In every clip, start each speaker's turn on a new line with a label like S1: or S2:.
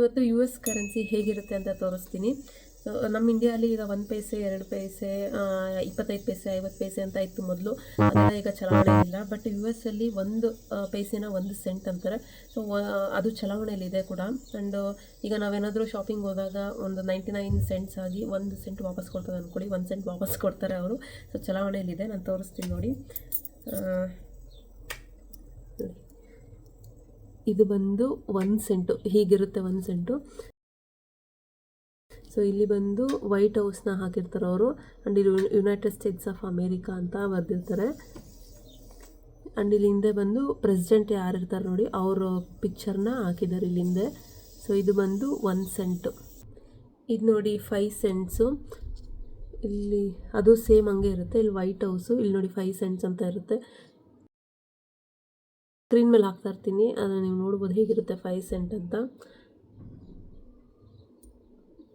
S1: ಇವತ್ತು U S currency ಹೇಗಿರುತ್ತೆ ಅಂತ ತೋರಿಸ್ತೀನಿ. ಸೊ ನಮ್ಮ ಇಂಡಿಯಾಲಿ ಈಗ ಒಂದು ಪೈಸೆ, ಎರಡು ಪೈಸೆ ಇಪ್ಪತ್ತೈದು ಪೈಸೆ, ಐವತ್ತು ಪೈಸೆ ಅಂತ ಇತ್ತು ಮೊದಲು. ಅದೆಲ್ಲ ಈಗ ಚಲಾವಣೆ ಇಲ್ಲ. ಬಟ್ ಯು ಎಸ್ ಅಲ್ಲಿ ಒಂದು ಪೈಸೆನ ಒಂದು ಸೆಂಟ್ ಅಂತಾರೆ. ಸೊ ಅದು ಚಲಾವಣೆಯಲ್ಲಿ ಇದೆ ಕೂಡ. ಆ್ಯಂಡ್ ಈಗ ನಾವೇನಾದರೂ ಶಾಪಿಂಗ್ ಹೋದಾಗ ಒಂದು ನೈಂಟಿ ನೈನ್ ಸೆಂಟ್ಸ್ ಆಗಿ ಒಂದು ಸೆಂಟ್ ವಾಪಸ್ ಕೊಡ್ತಾರೆ ಅಂದ್ಕೊಳ್ಳಿ ಒಂದು ಸೆಂಟ್ ವಾಪಸ್ ಕೊಡ್ತಾರೆ ಅವರು. ಸೊ ಚಲಾವಣೆಯಲ್ಲಿದೆ ನಾನು ತೋರಿಸ್ತೀನಿ ನೋಡಿ ಆ, ಇದು ಬಂದು ಒನ್ ಸೆಂಟು ಹೀಗಿರುತ್ತೆ ಒನ್ ಸೆಂಟು ಸೊ ಇಲ್ಲಿ ಬಂದು ವೈಟ್ ಹೌಸ್ನ ಹಾಕಿರ್ತಾರೆ ಅವರು. ಆ್ಯಂಡ್ ಇಲ್ಲಿ ಯುನೈಟೆಡ್ ಸ್ಟೇಟ್ಸ್ ಆಫ್ ಅಮೇರಿಕಾ ಅಂತ ಬರೆದಿರ್ತಾರೆ. ಆ್ಯಂಡ್ ಇಲ್ಲಿ ಹಿಂದೆ ಬಂದು ಪ್ರೆಸಿಡೆಂಟ್ ಯಾರು ಇರ್ತಾರೆ ನೋಡಿ, ಅವರು ಪಿಕ್ಚರ್ನ ಹಾಕಿದ್ದಾರೆ ಇಲ್ಲಿ ಹಿಂದೆ. ಸೊ ಇದು ಬಂದು ಒನ್ ಸೆಂಟು ಇದು ನೋಡಿ ಫೈವ್ ಸೆಂಟ್ಸು ಇಲ್ಲಿ ಅದು ಸೇಮ್ ಹಂಗೆ ಇರುತ್ತೆ. ಇಲ್ಲಿ ವೈಟ್ ಹೌಸು ಇಲ್ಲಿ ನೋಡಿ ಫೈವ್ ಸೆಂಟ್ಸ್ ಅಂತ ಇರುತ್ತೆ. ಸ್ಕ್ರೀನ್ ಮೇಲೆ ಹಾಕ್ತಾ ಇರ್ತೀನಿ. ಅದನ್ನು ನೀವು ನೋಡ್ಬೋದು ಹೇಗಿರುತ್ತೆ ಫೈವ್ ಸೆಂಟ್ ಅಂತ.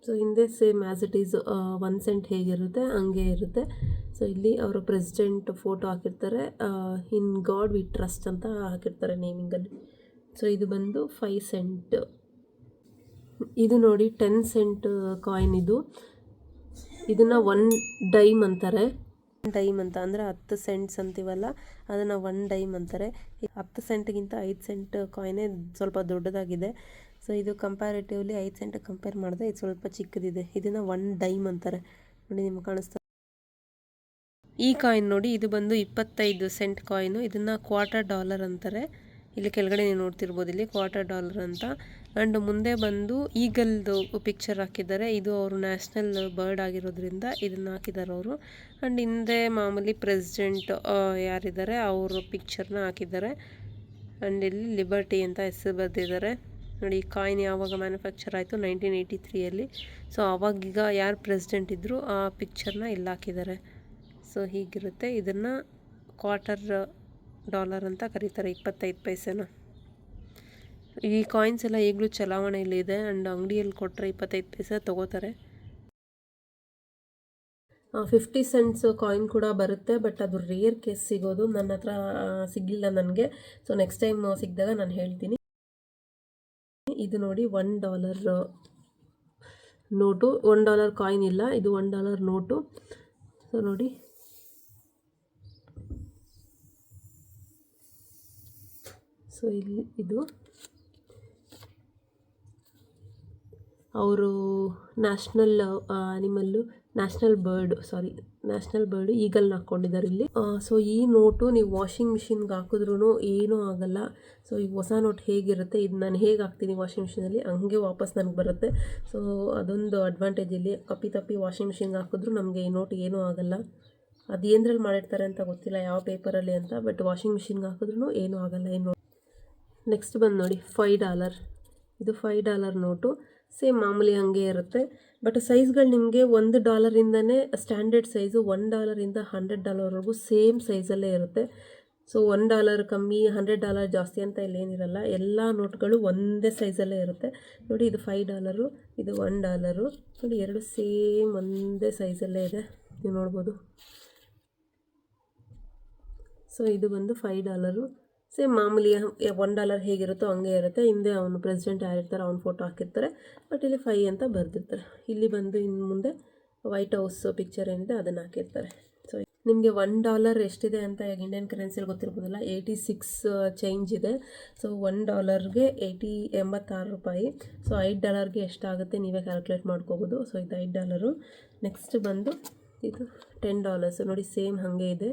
S1: ಸೊ ಹಿಂದೆ same as it is one cent ಹೇಗಿರುತ್ತೆ, ಹಂಗೆ ಇರುತ್ತೆ. ಸೊ ಇಲ್ಲಿ ಅವರು ಪ್ರೆಸಿಡೆಂಟ್ ಫೋಟೋ ಹಾಕಿರ್ತಾರೆ. ಇನ್ ಗಾಡ್ ವಿ ಟ್ರಸ್ಟ್ ಅಂತ ಹಾಕಿರ್ತಾರೆ ನೇಮಿಂಗಲ್ಲಿ ಸೊ ಇದು ಬಂದು ಫೈವ್ ಸೆಂಟ್ ಇದು ನೋಡಿ ಟೆನ್ ಸೆಂಟ್ ಕಾಯಿನ್ ಇದು. ಇದನ್ನು ಒನ್ ಡೈಮ್ ಅಂತಾರೆ. ಡೈಮ್ ಅಂತ ಅಂದರೆ ಹತ್ತು ಸೆಂಟ್ಸ್ ಅಂತೀವಲ್ಲ, ಅದನ್ನು ಒನ್ ಡೈಮ್ ಅಂತಾರೆ. ಹತ್ತು ಸೆಂಟ್ಗಿಂತ ಐದು ಸೆಂಟ್ ಕಾಯಿನೇ ಸ್ವಲ್ಪ ದೊಡ್ಡದಾಗಿದೆ. ಸೊ ಇದು ಕಂಪ್ಯಾರಿಟಿವ್ಲಿ ಐದು ಸೆಂಟ್ ಕಂಪೇರ್ ಮಾಡಿದ್ರೆ ಇದು ಸ್ವಲ್ಪ ಚಿಕ್ಕದಿದೆ. ಇದನ್ನು ಒನ್ ಡೈಮ್ ಅಂತಾರೆ. ನೋಡಿ, ನಿಮ್ಗೆ ಕಾಣಿಸ್ತಾ ಈ ಕಾಯಿನ್ ನೋಡಿ, ಇದು ಬಂದು ಇಪ್ಪತ್ತೈದು ಸೆಂಟ್ ಕಾಯಿನು ಇದನ್ನು ಕ್ವಾರ್ಟರ್ ಡಾಲರ್ ಅಂತಾರೆ. ಇಲ್ಲಿ ಕೆಳಗಡೆ ನೀವು ನೋಡ್ತಿರ್ಬೋದು, ಇಲ್ಲಿ ಕ್ವಾರ್ಟರ್ ಡಾಲರ್ ಅಂತ. ಆ್ಯಂಡ್ ಮುಂದೆ ಬಂದು ಈಗಲ್ದು ಪಿಕ್ಚರ್ ಹಾಕಿದ್ದಾರೆ. ಇದು ಅವರು ನ್ಯಾಷನಲ್ ಬರ್ಡ್ ಆಗಿರೋದ್ರಿಂದ ಇದನ್ನು ಹಾಕಿದ್ದಾರೆ ಅವರು. ಆ್ಯಂಡ್ ಹಿಂದೆ ಮಾಮೂಲಿ ಪ್ರೆಸಿಡೆಂಟ್ ಯಾರಿದ್ದಾರೆ, ಅವರು ಪಿಕ್ಚರ್ನ ಹಾಕಿದ್ದಾರೆ. ಆ್ಯಂಡ್ ಇಲ್ಲಿ ಲಿಬರ್ಟಿ ಅಂತ ಹೆಸರು ಬರೆದಿದ್ದಾರೆ. ನೋಡಿ, ಈ ಕಾಯಿನ್ ಯಾವಾಗ ಮ್ಯಾನುಫ್ಯಾಕ್ಚರ್ ಆಯಿತು? ನೈನ್ಟೀನ್ ಏಯ್ಟಿ ತ್ರೀಯಲ್ಲಿ ಸೊ ಅವಾಗೀಗ ಯಾರು ಪ್ರೆಸಿಡೆಂಟ್ ಇದ್ದರು ಆ ಪಿಕ್ಚರ್ನ ಇಲ್ಲಿ ಹಾಕಿದ್ದಾರೆ. ಸೊ ಹೀಗಿರುತ್ತೆ. ಇದನ್ನು ಕ್ವಾರ್ಟರ್ ಡಾಲರ್ ಅಂತ ಕರೀತಾರೆ, ಇಪ್ಪತ್ತೈದು ಪೈಸೆನ. ಈ ಕಾಯಿನ್ಸ್ ಎಲ್ಲ ಈಗಲೂ ಚಲಾವಣೆಯಲ್ಲಿ ಇದೆ ಆ್ಯಂಡ್ ಅಂಗಡಿಯಲ್ಲಿ ಕೊಟ್ಟರೆ ಇಪ್ಪತ್ತೈದು ಪೈಸೆ ತೊಗೋತಾರೆ. ಫಿಫ್ಟಿ ಸೆಂಟ್ಸ್ ಕಾಯಿನ್ ಕೂಡ ಬರುತ್ತೆ ಬಟ್ ಅದು ರೇರ್ ಕೇಸ್ ಸಿಗೋದು. ನನ್ನ ಹತ್ರ ಸಿಗಲಿಲ್ಲ ನನಗೆ. ಸೊ ನೆಕ್ಸ್ಟ್ ಟೈಮ್ ಸಿಕ್ಕಿದಾಗ ನಾನು ಹೇಳ್ತೀನಿ. ಇದು ನೋಡಿ one dollar note one dollar coin ಇಲ್ಲ, ಇದು ಒನ್ ಡಾಲರ್ ನೋಟು ಸೊ ನೋಡಿ. ಸೊ ಇಲ್ಲಿ ಇದು. ಅವರು national animal national bird, sorry, national bird ಈಗಲ್ನ ಹಾಕ್ಕೊಂಡಿದ್ದಾರೆ ಇಲ್ಲಿ. ಸೊ ಈ ನೋಟು ನೀವು ವಾಷಿಂಗ್ ಮಿಷಿನ್ಗೆ ಹಾಕಿದ್ರೂ ಏನೂ ಆಗಲ್ಲ. ಸೊ ಈ ಹೊಸ ನೋಟ್ ಹೇಗಿರುತ್ತೆ, ಇದು ನಾನು ಹೇಗೆ ಹಾಕ್ತೀನಿ ವಾಷಿಂಗ್ ಮಿಷಿನಲ್ಲಿ, ಹಂಗೆ ವಾಪಸ್ ನನಗೆ ಬರುತ್ತೆ. ಸೊ ಅದೊಂದು ಅಡ್ವಾಂಟೇಜ್ ಇಲ್ಲಿ, ಕಪ್ಪಿ ತಪ್ಪಿ ವಾಷಿಂಗ್ ಮಿಷಿನ್ಗೆ ಹಾಕಿದ್ರು ನಮಗೆ ಈ ನೋಟ್ ಏನೂ ಆಗಲ್ಲ. ಅದು ಏನರಲ್ಲಿ ಮಾಡಿರ್ತಾರೆ ಅಂತ ಗೊತ್ತಿಲ್ಲ, ಯಾವ ಪೇಪರಲ್ಲಿ ಅಂತ ಬಟ್ ವಾಷಿಂಗ್ ಮಿಷಿನ್ಗೆ ಹಾಕಿದ್ರೂ ಏನೂ ಆಗಲ್ಲ ಏನು ನೆಕ್ಸ್ಟ್ ಬಂದು ನೋಡಿ ಫೈವ್ ಡಾಲರ್ ಇದು ಫೈವ್ ಡಾಲರ್ ನೋಟು ಸೇಮ್ ಮಾಮೂಲಿ ಹಾಗೆ ಇರುತ್ತೆ. ಬಟ್ ಸೈಜ್ಗಳು ನಿಮಗೆ ಒಂದು ಡಾಲರಿಂದನೇ ಸ್ಟ್ಯಾಂಡರ್ಡ್ ಸೈಜು ಒನ್ ಡಾಲರಿಂದ ಹಂಡ್ರೆಡ್ ಡಾಲರ್ವರೆಗೂ ಸೇಮ್ ಸೈಜಲ್ಲೇ ಇರುತ್ತೆ. ಸೊ ಒನ್ ಡಾಲರ್ ಕಮ್ಮಿ ಹಂಡ್ರೆಡ್ ಡಾಲರ್ ಜಾಸ್ತಿ ಅಂತ ಇಲ್ಲೇನಿರಲ್ಲ ಎಲ್ಲ ನೋಟ್ಗಳು ಒಂದೇ ಸೈಜಲ್ಲೇ ಇರುತ್ತೆ. ನೋಡಿ, ಇದು ಫೈವ್ ಡಾಲರು ಇದು ಒನ್ ಡಾಲರು ನೋಡಿ, ಎರಡು ಸೇಮ್ ಒಂದೇ ಸೈಜಲ್ಲೇ ಇದೆ. ನೀವು ನೋಡ್ಬೋದು. ಸೊ ಇದು ಬಂದು ಫೈ ಡಾಲರು ಸೇಮ್ ಮಾಮೂಲಿ ಒನ್ ಡಾಲರ್ ಹೇಗಿರುತ್ತೋ ಹಂಗೆ ಇರುತ್ತೆ. ಹಿಂದೆ ಅವನು ಪ್ರೆಸಿಡೆಂಟ್ ಯಾರಿರ್ತಾರೆ ಅವ್ನ ಫೋಟೋ ಹಾಕಿರ್ತಾರೆ. ಬಟ್ ಇಲ್ಲಿ ಫೈ ಅಂತ ಬರೆದಿರ್ತಾರೆ. ಇಲ್ಲಿ ಬಂದು ಇನ್ನು ಮುಂದೆ ವೈಟ್ ಹೌಸ್ ಪಿಕ್ಚರ್ ಏನಿದೆ ಅದನ್ನು ಹಾಕಿರ್ತಾರೆ. ಸೊ ನಿಮಗೆ ಒನ್ ಡಾಲರ್ ಎಷ್ಟಿದೆ ಅಂತ ಇಂಡಿಯನ್ ಕರೆನ್ಸಿಯಲ್ಲಿ ಗೊತ್ತಿರ್ಬೋದಲ್ಲ? ಏಯ್ಟಿ ಸಿಕ್ಸ್ ಚೇಂಜ್ ಇದೆ. ಸೊ ಒನ್ ಡಾಲರ್ಗೆ ಏಯ್ಟಿ ಎಂಬತ್ತಾರು ರೂಪಾಯಿ. ಸೊ ಐದು ಡಾಲರ್ಗೆ ಎಷ್ಟಾಗುತ್ತೆ ನೀವೇ ಕ್ಯಾಲ್ಕುಲೇಟ್ ಮಾಡ್ಕೋಬೋದು. ಸೊ ಇದು ಐದು ಡಾಲರು ನೆಕ್ಸ್ಟ್ ಬಂದು ಇದು ಟೆನ್ ಡಾಲರ್ಸ್ ನೋಡಿ ಸೇಮ್ ಹಾಗೆ ಇದೆ.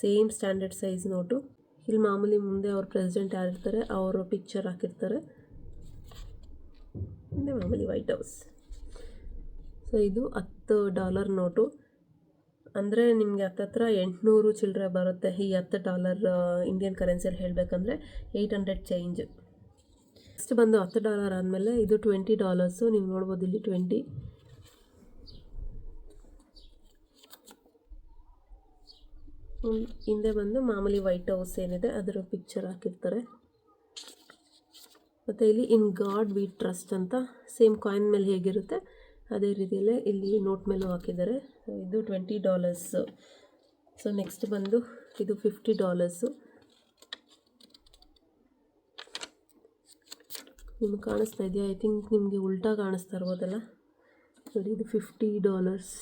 S1: Same standard size note. ಇಲ್ಲಿ ಮಾಮೂಲಿ ಮುಂದೆ ಅವ್ರ ಪ್ರೆಸಿಡೆಂಟ್ ಯಾರಿರ್ತಾರೆ, ಅವರು ಪಿಕ್ಚರ್ ಹಾಕಿರ್ತಾರೆ. ಮುಂದೆ ಮಾಮೂಲಿ ವೈಟ್ ಹೌಸ್ ಸೊ ಇದು ಹತ್ತು ಡಾಲರ್ ನೋಟು ಅಂದರೆ ನಿಮಗೆ ಹತ್ತತ್ರ ಎಂಟುನೂರು ಚಿಲ್ಲರೆ ಬರುತ್ತೆ. ಈ ಹತ್ತು ಡಾಲರ್ ಇಂಡಿಯನ್ ಕರೆನ್ಸಿಯಲ್ಲಿ ಹೇಳಬೇಕಂದ್ರೆ ಏಯ್ಟ್ ಹಂಡ್ರೆಡ್ ಚೇಂಜ್ ನೆಕ್ಸ್ಟ್ ಬಂದು ಹತ್ತು ಡಾಲರ್ ಆದಮೇಲೆ ಇದು ಟ್ವೆಂಟಿ ಡಾಲರ್ಸು ನೀವು ನೋಡ್ಬೋದು ಇಲ್ಲಿ ಟ್ವೆಂಟಿ ಹಿಂದೆ ಬಂದು ಮಾಮೂಲಿ ವೈಟ್ ಹೌಸ್ ಏನಿದೆ, ಅದರ ಪಿಕ್ಚರ್ ಹಾಕಿರ್ತಾರೆ. ಮತ್ತು ಇಲ್ಲಿ ಇನ್ ಗಾಡ್ ವಿ ಟ್ರಸ್ಟ್ ಅಂತ ಸೇಮ್ ಕಾಯಿನ್ ಮೇಲೆ ಹೇಗಿರುತ್ತೆ, ಅದೇ ರೀತಿಯಲ್ಲೇ ಇಲ್ಲಿ ನೋಟ್ ಮೇಲೂ ಹಾಕಿದ್ದಾರೆ. ಇದು ಟ್ವೆಂಟಿ ಡಾಲರ್ಸು ಸೊ ನೆಕ್ಸ್ಟ್ ಬಂದು ಇದು ಫಿಫ್ಟಿ ಡಾಲರ್ಸು ನಿಮ್ಗೆ ಕಾಣಿಸ್ತಾ ಇದೆಯಾ? ಐ ಥಿಂಕ್ ನಿಮಗೆ ಉಲ್ಟಾ ಕಾಣಿಸ್ತಾ ಇರ್ಬೋದಲ್ಲ. ನೋಡಿ, ಇದು ಫಿಫ್ಟಿ ಡಾಲರ್ಸ್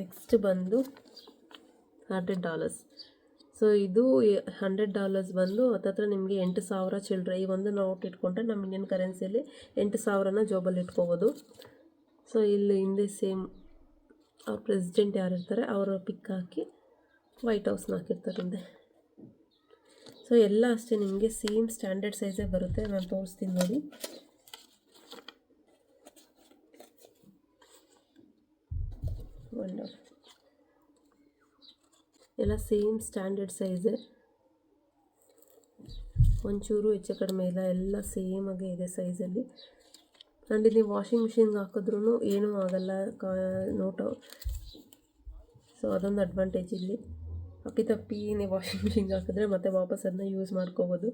S1: ನೆಕ್ಸ್ಟ್ ಬಂದು ಹಂಡ್ರೆಡ್ ಡಾಲರ್ಸ್. ಸೊ ಇದು ಹಂಡ್ರೆಡ್ ಡಾಲರ್ಸ್ ಬಂದು ಹತ್ತತ್ರ ನಿಮಗೆ ಎಂಟು ಸಾವಿರ ಚಿಲ್ಲರೆ ಈ ಒಂದು ನೋಟ್ ಇಟ್ಕೊಂಡ್ರೆ ನಮ್ಮ ಇಂಡಿಯನ್ ಕರೆನ್ಸಿಯಲ್ಲಿ ಎಂಟು ಸಾವಿರನ ಜೋಬಲ್ಲಿ ಇಟ್ಕೋಬೋದು. ಸೊ ಇಲ್ಲಿ ಹಿಂದೆ ಸೇಮ್ ಅವ್ರ ಪ್ರೆಸಿಡೆಂಟ್ ಯಾರು ಇರ್ತಾರೆ, ಅವರ ಪಿಕ್ ಹಾಕಿ ವೈಟ್ ಹೌಸ್ನ ಹಾಕಿರ್ತಾರೆ ಹಿಂದೆ. ಸೊ ಎಲ್ಲ ಅಷ್ಟೇ ನಿಮಗೆ ಸೇಮ್ ಸ್ಟ್ಯಾಂಡರ್ಡ್ ಸೈಜೇ ಬರುತ್ತೆ. ನಾನು ತೋರಿಸ್ತೀನಿ ನೋಡಿ. ವಂಡರ್ ಎಲ್ಲ ಸೇಮ್ ಸ್ಟ್ಯಾಂಡರ್ಡ್ ಸೈಜೇ ಒಂಚೂರು ಹೆಚ್ಚು ಕಡಿಮೆ ಇಲ್ಲ, ಎಲ್ಲ ಸೇಮಾಗೇ ಇದೆ ಸೈಜಲ್ಲಿ ಆ್ಯಂಡ್ ನೀವು ವಾಷಿಂಗ್ ಮಿಷಿನ್ಗೆ ಹಾಕಿದ್ರೂ ಏನೂ ಆಗಲ್ಲ, ಕಾ ನೋಟ್ ಸೊ ಅದೊಂದು ಅಡ್ವಾಂಟೇಜ್ ಇಲ್ಲಿ. ಅಪ್ಪಿತಪ್ಪಿ ನೀವು ವಾಷಿಂಗ್ ಮಿಷಿನ್ಗೆ ಹಾಕಿದ್ರೆ ಮತ್ತೆ ವಾಪಸ್ ಅದನ್ನ ಯೂಸ್ ಮಾಡ್ಕೋಬೋದು.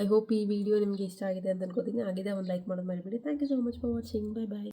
S1: ಐ ಹೋಪ್ ಈ ವಿಡಿಯೋ ನಿಮಗೆ ಇಷ್ಟ ಆಗಿದೆ ಅಂತ ಅನ್ಕೋತೀನಿ. ಆಗಿದೆ ಒಂದು ಲೈಕ್ ಮಾಡೋದು ಮಾಡಿಬಿಡಿ thank you so much for watching bye bye